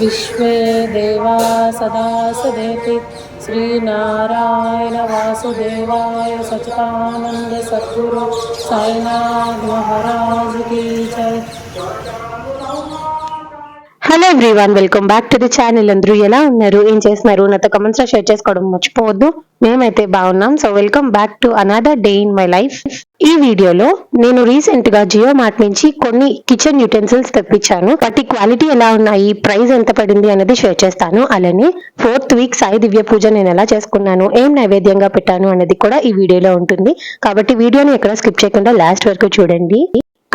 विश्वे देवा सदा सदेति श्रीनारायण वासुदेवाय सचिदानंद सद्गुरु साईनाथ महाराज की जय hello everyone welcome back to the channel అందరూ ఎలా ఉన్నారు? ఏం చేస్తున్నారు? నాతో కమెంట్స్లో షేర్ చేసుకోవడం మర్చిపోవద్దు. మేమైతే బాగున్నాం. So welcome back to another day in my life ఈ వీడియోలో నేను రీసెంట్గా జియో మార్ట్ నుంచి కొన్ని కిచెన్ యూటెన్సిల్స్ తెప్పించాను. వాటి క్వాలిటీ ఎలా ఉన్నాయి? ప్రైస్ ఎంత పడింది? అనేది షేర్ చేస్తాను. అలానే ఫోర్త్ వీక్ సాయి దివ్య పూజ నేను ఎలా చేసుకున్నాను? ఏం నైవేద్యంగా పెట్టాను? అనేది కూడా ఈ వీడియోలో ఉంటుంది. కాబట్టి వీడియోని ఎక్కడ స్కిప్ చేయకుండా లాస్ట్ వరకు చూడండి.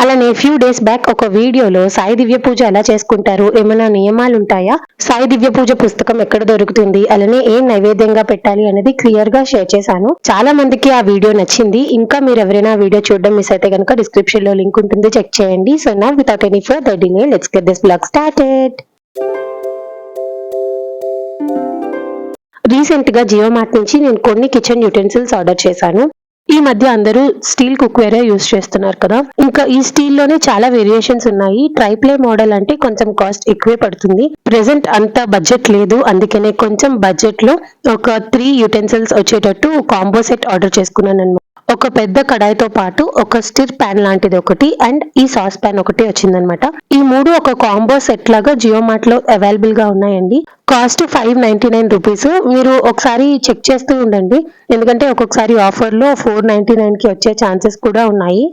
అలానే ఫ్యూ డేస్ బ్యాక్ ఒక వీడియోలో సాయి దివ్య పూజ ఎలా చేసుకుంటారు? ఏమైనా నియమాలు ఉంటాయా సాయి దివ్య పూజ పుస్తకం ఎక్కడ దొరుకుతుంది? అలానే ఏం నైవేద్యంగా పెట్టాలి అనేది క్లియర్గా షేర్ చేశాను. చాలా మందికి ఆ వీడియో నచ్చింది. ఇంకా మీరు ఎవరైనా వీడియో చూడడం మిస్ అయితే కనుక డిస్క్రిప్షన్లో లింక్ ఉంటుంది. చెక్ చేయండి. సో నా without any further delay let's get this vlog started రీసెంట్గా జియో మార్ట్ నుంచి నేను కొన్ని కిచెన్ యూటెన్సిల్స్ ఆర్డర్ చేశాను. ఈ మధ్య అందరూ స్టీల్ కుక్వేరే యూస్ చేస్తున్నారు కదా. ఇంకా ఈ స్టీల్లోనే చాలా వేరియేషన్స్ ఉన్నాయి. ట్రైప్లే మోడల్ అంటే కొంచెం కాస్ట్ ఎక్కువే పడుతుంది. ప్రెసెంట్ అంత బడ్జెట్ లేదు. అందుకనే కొంచెం బడ్జెట్లో ఒక త్రీ యూటెన్సిల్స్ వచ్చేటట్టు కాంబో సెట్ ఆర్డర్ చేసుకున్నాను అనమాట ఒక పెద్ద కడాయితో పాటు ఒక స్టిర్ ప్యాన్ లాంటిది ఒకటి అండ్ ఈ సాస్ ప్యాన్ ఒకటి వచ్చిందనమాట ఈ మూడు ఒక కాంబో సెట్ లాగా జియో మార్ట్లో అవైలబుల్గా ఉన్నాయండి. Cost five ninety nine rupees. మీరు ఒకసారి చెక్ చేస్తూ ఉండండి. ఎందుకంటే ఒక్కొక్కసారి ఆఫర్లో ఫోర్ నైన్టీ నైన్కి వచ్చే ఛాన్సెస్ కూడా ఉన్నాయి.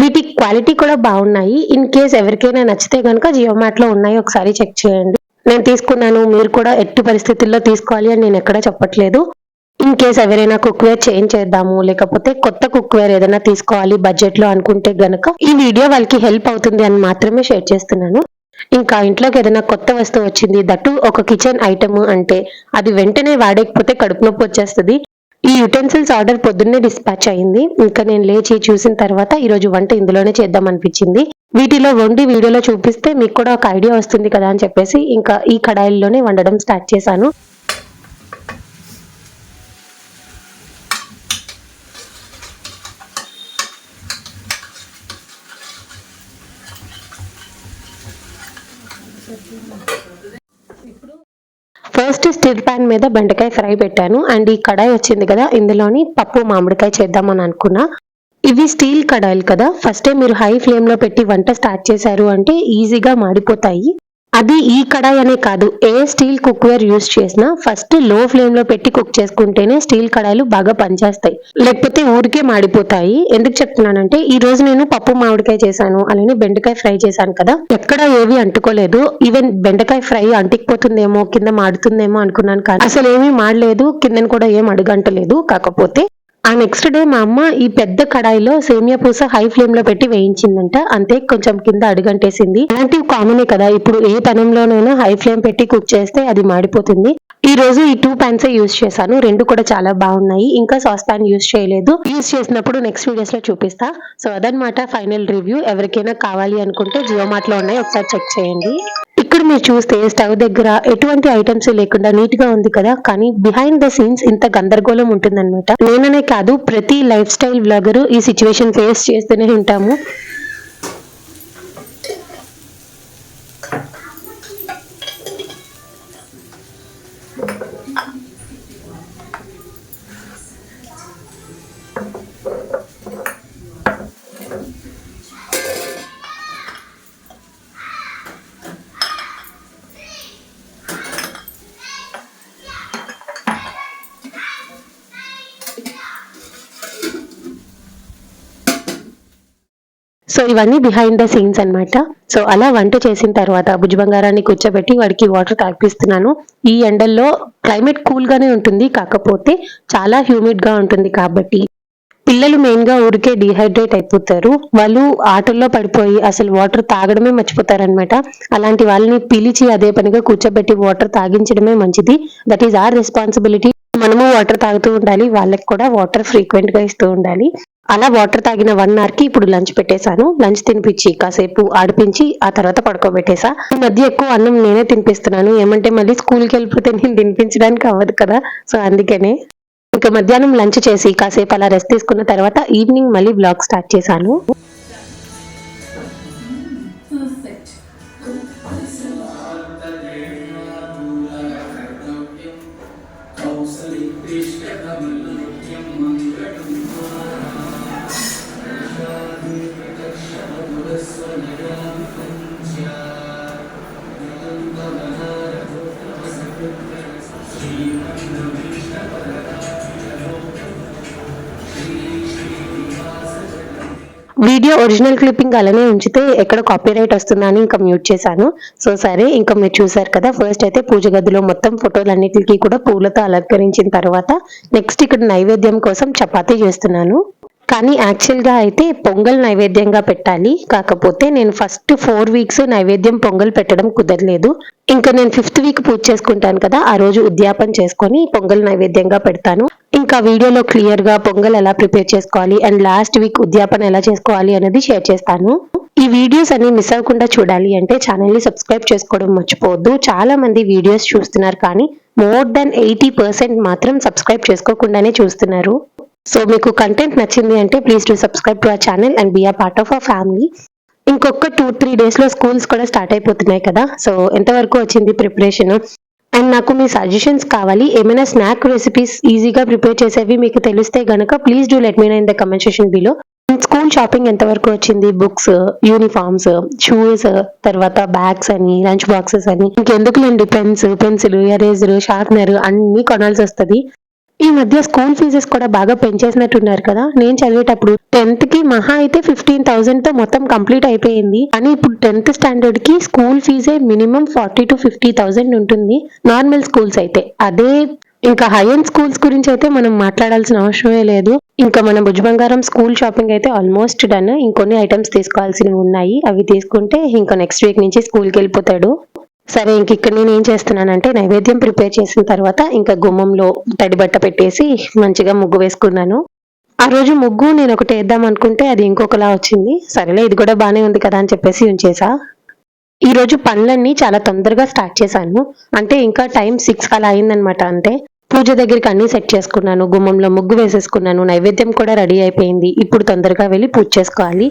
వీటి క్వాలిటీ కూడా బాగున్నాయి. ఇన్ కేస్ ఎవరికైనా నచ్చితే కనుక జియో మార్ట్లో ఉన్నాయి. ఒకసారి చెక్ చేయండి. నేను తీసుకున్నాను. మీరు కూడా ఎట్టి పరిస్థితుల్లో తీసుకోవాలి అని నేను ఎక్కడా చెప్పట్లేదు. ఇన్ కేస్ ఎవరైనా కుక్వేర్ చేంజ్ చేద్దాము లేకపోతే కొత్త కుక్వేర్ ఏదైనా తీసుకోవాలి బడ్జెట్లో అనుకుంటే గనక ఈ వీడియో వాళ్ళకి హెల్ప్ అవుతుంది అని మాత్రమే షేర్ చేస్తున్నాను. ఇంకా ఇంట్లోకి ఏదైనా కొత్త వస్తువు వచ్చింది దట్టు ఒక కిచెన్ ఐటమ్ అంటే అది వెంటనే వాడకపోతే కడుపు నొప్పి వచ్చేస్తుంది. ఈ యుటెన్సిల్స్ ఆర్డర్ పొద్దున్నే డిస్పాచ్ అయింది. ఇంకా నేను లేచి చూసిన తర్వాత ఈ రోజు వంట ఇందులోనే చేద్దాం అనిపించింది. వీటిలో వండి వీడియోలో చూపిస్తే మీకు కూడా ఒక ఐడియా వస్తుంది కదా అని చెప్పేసి ఇంకా ఈ కడాయిల్లోనే వండడం స్టార్ట్ చేశాను. ఫస్ట్ పాన్ మీద బెండకాయ ఫ్రై పెట్టాను. అండ్ ఈ కడాయి వచ్చింది కదా ఇందులోని పప్పు మామిడికాయ చేద్దామని అనుకున్నా. ఇవి స్టీల్ కడాయిలు కదా. ఫస్టే మీరు హై ఫ్లేమ్లో పెట్టి వంట స్టార్ట్ చేశారు అంటే ఈజీగా మాడిపోతాయి. అది ఈ కడాయి అనే కాదు. ఏ స్టీల్ కుక్వేర్ యూస్ చేసినా ఫస్ట్లో ఫ్లేమ్లో పెట్టి కుక్ చేసుకుంటేనే స్టీల్ కడాయిలు బాగా పనిచేస్తాయి. లేకపోతే ఊరికే మాడిపోతాయి. ఎందుకు చెప్తున్నానంటే ఈ రోజు నేను పప్పు మామిడికాయ చేశాను అలానే బెండకాయ ఫ్రై చేశాను కదా. ఎక్కడ ఏవి అంటుకోలేదు. ఈవెన్ బెండకాయ ఫ్రై అంటికిపోతుందేమో కింద మాడుతుందేమో అనుకున్నాను కానీ అసలు ఏమీ మాడలేదు. కిందని కూడా ఏం అడుగంటలేదు. కాకపోతే ఆ నెక్స్ట్ డే మా అమ్మ ఈ పెద్ద కడాయిలో సేమియా పూస హై ఫ్లేమ్లో పెట్టి వేయించిందంట. అంతే కొంచెం కింద అడుగంటేసింది. అలాంటివి కామనే కదా. ఇప్పుడు ఏ పనంలోనైనా హై ఫ్లేమ్ పెట్టి కుక్ చేస్తే అది మాడిపోతుంది. ఈ రోజు ఈ టూ ప్యాన్స్ యూస్ చేశాను. రెండు కూడా చాలా బాగున్నాయి. ఇంకా సాస్ ప్యాన్ యూస్ చేయలేదు. యూస్ చేసినప్పుడు నెక్స్ట్ వీడియోస్లో చూపిస్తా. సో అదనమాట ఫైనల్ రివ్యూ ఎవరికైనా కావాలి అనుకుంటే జియో మార్ట్లో ఉన్నాయి. ఒకసారి చెక్ చేయండి. ఇక్కడ మీరు చూస్తే స్టవ్ దగ్గర ఎటువంటి ఐటమ్స్ లేకుండా నీట్గా ఉంది కదా కానీ బిహైండ్ ద సీన్స్ ఇంత గందరగోళం ఉంటుందన్నమాట. నేననే కాదు ప్రతి లైఫ్ స్టైల్ బ్లాగర్ ఈ సిచ్యువేషన్ ఫేస్ చేస్తూనే ఉంటాము. సో ఇవన్నీ బిహైండ్ ద సీన్స్ అన్నమాట. సో అలా వంట చేసిన తర్వాత భుజ బంగారాన్ని కూర్చోబెట్టి వాడికి వాటర్ తాగిపిస్తున్నాను. ఈ ఎండల్లో క్లైమేట్ కూల్గానే ఉంటుంది. కాకపోతే చాలా హ్యూమిడ్గా ఉంటుంది కాబట్టి. పిల్లలు మెయిన్గా ఊరికే డిహైడ్రేట్ అయిపోతారు. వాళ్ళు ఆటల్లో పడిపోయి అసలు వాటర్ తాగడమే మర్చిపోతారనమాట అలాంటి వాళ్ళని పిలిచి అదే పనిగా కూర్చోబెట్టి వాటర్ తాగించడమే మంచిది. దట్ ఈస్ ఆర్ రెస్పాన్సిబిలిటీ మనము వాటర్ తాగుతూ ఉండాలి. వాళ్ళకి కూడా వాటర్ ఫ్రీక్వెంట్గా ఇస్తూ ఉండాలి. అలా వాటర్ తాగిన వన్ అవర్కి ఇప్పుడు లంచ్ పెట్టేశాను. లంచ్ తినిపించి కాసేపు ఆడిపించి ఆ తర్వాత పడుకోబెట్టేసా ఈ మధ్య ఎక్కువ అన్నం నేనే తినిపిస్తున్నాను. ఏమంటే మళ్ళీ స్కూల్కి వెళ్ళిపోతే నేను తినిపించడానికి అవ్వదు కదా. సో అందుకనే ఇంకా మధ్యాహ్నం లంచ్ చేసి కాసేపు అలా రెస్ట్ తీసుకున్న తర్వాత ఈవినింగ్ మళ్ళీ బ్లాగ్ స్టార్ట్ చేశాను. వీడియో ఒరిజినల్ క్లిప్పింగ్ అలానే ఉంచితే ఎక్కడ కాపీరైట్ వస్తుందని ఇంకా మ్యూట్ చేశాను. సో సరే ఇంకా మీరు చూసారు కదా ఫస్ట్ అయితే పూజ గదిలో మొత్తం ఫోటోలన్నిటికీ కూడా పూలతో అలంకరించిన తర్వాత నెక్స్ట్ ఇక్కడ నైవేద్యం కోసం చపాతీ చేస్తున్నాను. కానీ యాక్చువల్గా అయితే పొంగల్ నైవేద్యంగా పెట్టాలి. కాకపోతే నేను ఫస్ట్ ఫోర్ వీక్స్ నైవేద్యం పొంగల్ పెట్టడం కుదరలేదు. ఇంకా నేను ఫిఫ్త్ వీక్ పూజ చేసుకుంటాను కదా ఆ రోజు ఉద్యాపన చేసుకొని పొంగల్ నైవేద్యంగా పెడతాను. ఇంకా వీడియోలో క్లియర్గా పొంగల్ ఎలా ప్రిపేర్ చేసుకోవాలి అండ్ లాస్ట్ వీక్ ఉద్యాపన ఎలా చేసుకోవాలి అనేది షేర్ చేస్తాను. ఈ వీడియోస్ అన్ని మిస్ అవ్వకుండా చూడాలి అంటే ఛానల్ని సబ్స్క్రైబ్ చేసుకోవడం మర్చిపోవద్దు. చాలా మంది వీడియోస్ చూస్తున్నారు కానీ మోర్ దెన్ ఎయిటీ పర్సెంట్ మాత్రం సబ్స్క్రైబ్ చేసుకోకుండానే చూస్తున్నారు. సో మీకు కంటెంట్ నచ్చింది అంటే please to subscribe to our channel and be a part of our family ఇంకొక టూ త్రీ డేస్లో స్కూల్స్ కూడా స్టార్ట్ అయిపోతున్నాయి కదా. సో ఎంతవరకు వచ్చింది ప్రిపరేషన్ అండ్ నాకు మీ సజెషన్స్ కావాలి. ఏమైనా స్నాక్ రెసిపీస్ ఈజీగా ప్రిపేర్ చేసేవి మీకు తెలిస్తే గనక please do let me know in the comment session below school shopping ఎంతవరకు వచ్చింది? బుక్స్ యూనిఫామ్స్ షూస్ తర్వాత బ్యాగ్స్ అని లంచ్ బాక్సెస్ అని. ఇంకెందుకులేండి? పెన్స్ పెన్సిల్ ఎరేజర్ షార్ప్నర్ అన్ని కొనాల్సి వస్తుంది. ఈ మధ్య స్కూల్ ఫీజెస్ కూడా బాగా పెంచేసినట్టున్నారు కదా. నేను చదివేటప్పుడు టెన్త్కి మహా అయితే ఫిఫ్టీన్ థౌసండ్తో మొత్తం కంప్లీట్ అయిపోయింది. కానీ ఇప్పుడు టెన్త్ స్టాండర్డ్కి school ఫీజే minimum forty to fifty thousand ఉంటుంది. నార్మల్ స్కూల్స్ అయితే. అదే ఇంకా హై అండ్ స్కూల్స్ గురించి అయితే మనం మాట్లాడాల్సిన అవసరమే లేదు. ఇంకా మన భుజబంగారం స్కూల్ షాపింగ్ అయితే ఆల్మోస్ట్ డన్ ఇంకొన్ని ఐటమ్స్ తీసుకోవాల్సినవి ఉన్నాయి. అవి తీసుకుంటే ఇంకా నెక్స్ట్ వీక్ నుంచి స్కూల్కి వెళ్ళిపోతాడు. సరే ఇంక ఇక్కడ నేను ఏం చేస్తున్నానంటే నైవేద్యం ప్రిపేర్ చేసిన తర్వాత ఇంకా గుమ్మంలో తడి బట్ట పెట్టేసి మంచిగా ముగ్గు వేసుకున్నాను. ఆ రోజు ముగ్గు నేను ఒకటి వేద్దాం అనుకుంటే అది ఇంకొకలా వచ్చింది. సరేలే ఇది కూడా బాగానే ఉంది కదా అని చెప్పేసి ఉంచేసా. ఈ రోజు పనులన్నీ చాలా తొందరగా స్టార్ట్ చేశాను. అంటే ఇంకా టైం సిక్స్ అలా అయిందనమాట అంటే పూజ దగ్గరికి అన్ని సెట్ చేసుకున్నాను గుమ్మంలో ముగ్గు వేసేసుకున్నాను నైవేద్యం కూడా రెడీ అయిపోయింది. ఇప్పుడు తొందరగా వెళ్ళి పూజ చేసుకోవాలి.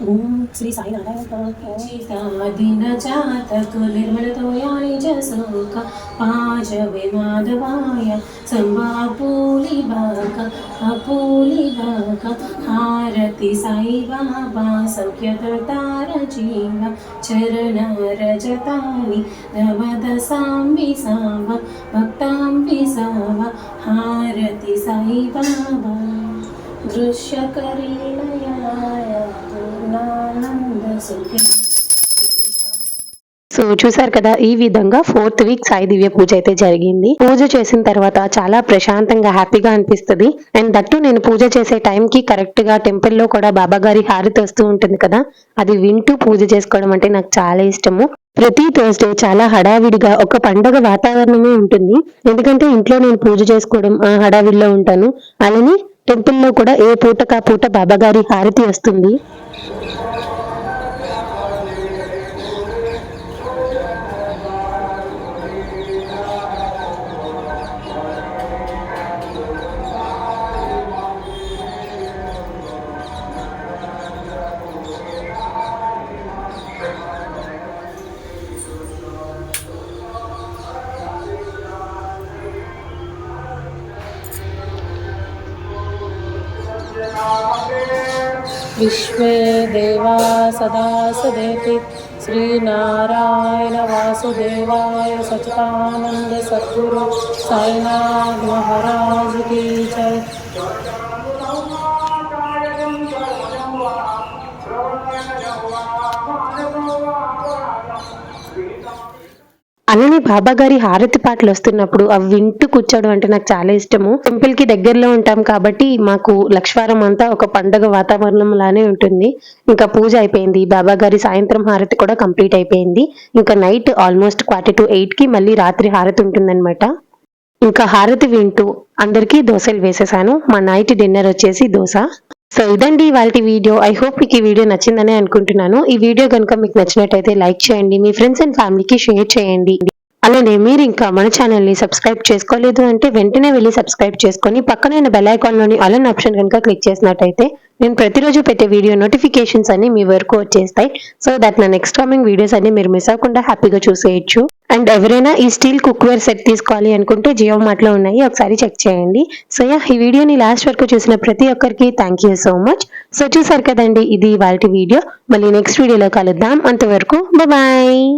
ఓం శ్రీ సాయినారాయణ జాతకు నిర్మలతోయాని జసోక పాజవే మాధవాయ సంబాపూలి బాక అపూలి బాక హారతి సాయి బాబా సఖ్యతార జీవ చరణ రజతాని నవద సాంబి సాంబ భక్తాంబి సాంబ హారతి సాయి బాబా దృశ్యకరీణయ సో చూసారు కదా ఈ విధంగా ఫోర్త్ వీక్ సాయి దివ్య పూజ అయితే జరిగింది. పూజ చేసిన తర్వాత చాలా ప్రశాంతంగా హ్యాపీగా అనిపిస్తుంది. అండ్ దట్టు నేను పూజ చేసే టైం కి కరెక్ట్గా టెంపుల్లో కూడా బాబా గారి హారతి వస్తూ ఉంటుంది కదా అది వింటూ పూజ చేసుకోవడం అంటే నాకు చాలా ఇష్టము. ప్రతి థర్స్డే చాలా హడావిడిగా ఒక పండగ వాతావరణమే ఉంటుంది. ఎందుకంటే ఇంట్లో నేను పూజ చేసుకోవడం ఆ హడావిడిలో ఉంటాను. అలానే టెంపుల్లో కూడా ఏ పూటకా పూట బాబా గారి హారతి వస్తుంది. विश्वे देवा सदा सदेति। श्रीनारायण वासुदेवाय सचिदानंद सद्गुरु साईनाथ महाराज की जय। అలానే బాబా గారి హారతి పాటలు వస్తున్నప్పుడు అవి వింటూ కూర్చోవడం అంటే నాకు చాలా ఇష్టము. టెంపుల్కి దగ్గరలో ఉంటాం కాబట్టి మాకు లక్ష్వారం అంతా ఒక పండగ వాతావరణం లానే ఉంటుంది. ఇంకా పూజ అయిపోయింది. బాబా గారి సాయంత్రం హారతి కూడా కంప్లీట్ అయిపోయింది. ఇంకా నైట్ ఆల్మోస్ట్ క్వార్టర్ టు ఎయిట్కి మళ్ళీ రాత్రి హారతి ఉంటుందన్నమాట. ఇంకా హారతి వింటూ అందరికీ దోశలు వేసేసాను. మా నైట్ డిన్నర్ వచ్చేసి దోశ. సో ఇదండి వాళ్ళ వీడియో. ఐ హోప్ మీకు ఈ వీడియో నచ్చిందని అనుకుంటున్నాను. ఈ వీడియో కనుక మీకు నచ్చినట్టయితే లైక్ చేయండి. మీ ఫ్రెండ్స్ అండ్ ఫ్యామిలీకి షేర్ చేయండి. అలానే మీరు ఇంకా మన ఛానల్ని సబ్స్క్రైబ్ చేసుకోలేదు అంటే వెంటనే వెళ్ళి సబ్స్క్రైబ్ చేసుకొని పక్కన బెల్ ఐకాన్ అలన్ ఆప్షన్ కనుక క్లిక్ చేసినట్టయితే నేను ప్రతిరోజు పెట్టే వీడియో నోటిఫికేషన్స్ అన్ని మీ వరకు వచ్చేస్తాయి. సో దట్ నా నెక్స్ట్ కమింగ్ వీడియోస్ అన్ని మీరు మిస్ అవ్వకుండా హ్యాపీగా చూసేయచ్చు. అండ్ ఎవరైనా ఈ స్టీల్ కుక్వేర్ సెట్ తీసుకోవాలి అనుకుంటే జియో మార్ట్లో ఉన్నాయి. ఒకసారి చెక్ చేయండి. సో యా ఈ వీడియోని లాస్ట్ వరకు చూసిన ప్రతి ఒక్కరికి thank you so much so చూసారు కదండి ఇది వాళ్ళ వీడియో మళ్ళీ నెక్స్ట్ వీడియోలో కలుద్దాం. అంతవరకు బాయ్